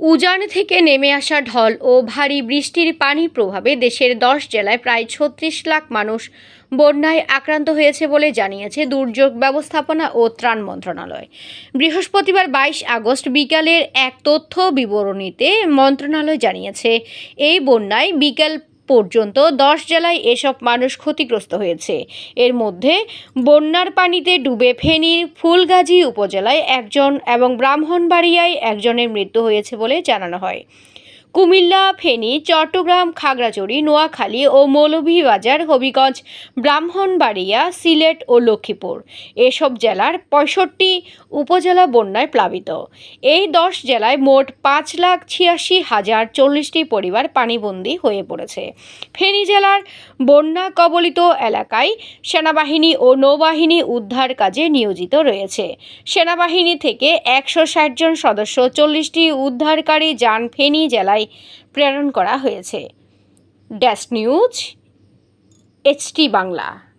উজান থেকে নেমে আসা ঢল ও ভারী বৃষ্টির পানি প্রভাবে দেশের দশ জেলায় প্রায় ছত্রিশ লাখ মানুষ বন্যায় আক্রান্ত হয়েছে বলে জানিয়েছে দুর্যোগ ব্যবস্থাপনা ও ত্রাণ মন্ত্রণালয়। বৃহস্পতিবার বাইশ আগস্ট বিকালের এক তথ্য বিবরণীতে মন্ত্রণালয় জানিয়েছে, এই বন্যায় বিকেল পর্যন্ত দশ জেলায় এসব মানুষ ক্ষতিগ্রস্ত হয়েছে। এর মধ্যে বন্যার পানিতে ডুবে ফেনীর ফুলগাজী উপজেলায় একজন এবং ব্রাহ্মণবাড়িয়ায় একজনের মৃত্যু হয়েছে বলে জানানো হয়। কুমিল্লা, ফেনী, চট্টগ্রাম, খাগড়াছড়ি, নোয়াখালী ও মৌলভীবাজার, হবিগঞ্জ, ব্রাহ্মণবাড়িয়া, সিলেট ও লক্ষ্মীপুর। এসব জেলার পঁয়ষট্টি উপজেলা বন্যায় প্লাবিত। এই দশ জেলায় মোট পাঁচ লাখ ছিয়াশি হাজার চল্লিশটি পরিবার পানিবন্দী হয়ে পড়েছে। ফেনী জেলার বন্যা কবলিত এলাকায় সেনাবাহিনী ও নৌবাহিনী উদ্ধার কাজে নিয়োজিত রয়েছে। সেনাবাহিনী থেকে একশো ষাট জন সদস্য, চল্লিশটি উদ্ধারকারী যান ফেনী জেলায় প্রেরণ করা হয়েছে। Dash news HT Bangla.